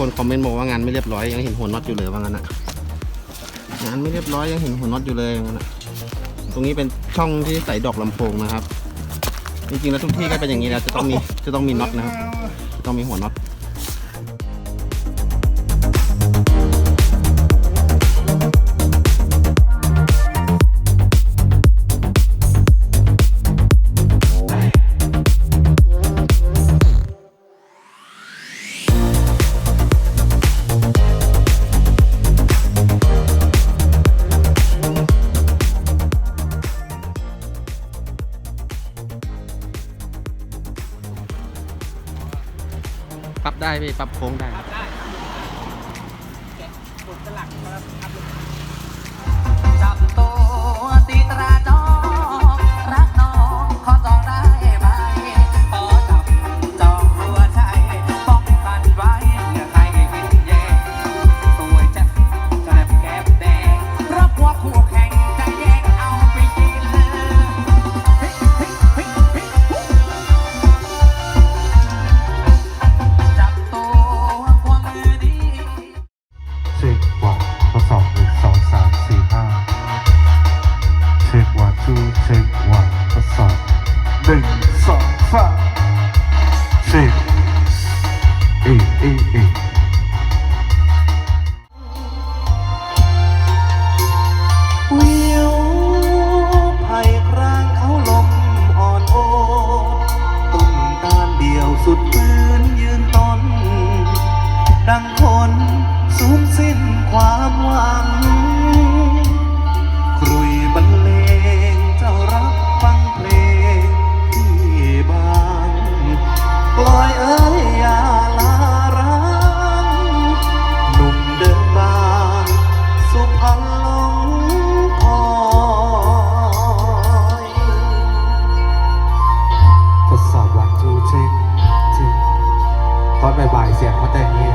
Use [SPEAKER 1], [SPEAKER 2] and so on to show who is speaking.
[SPEAKER 1] คนคอมเมนต์บอกว่างานไม่เรียบร้อยยังเห็นหัวน็อตอยู่เลยว่างั้นอะงานไม่เรียบร้อยยังเห็นหัวน็อตอยู่เลยว่างั้นอะตรงนี้เป็นช่องที่ใส่ดอกลำโพงนะครับ จริงๆแล้วทุกที่ก็เป็นอย่างนี้แล้วจะต้องมีจะต้องมีน็อตนะครับ ต้องมีหัวน็อต ปรับได้พี่ปรับโค้งได้
[SPEAKER 2] จับ หนุ่มเดินบางสุพรรณหลงคทดสอบวันจูจริงจริงตอนบ่ายๆเสียงมา
[SPEAKER 3] แต่งนี้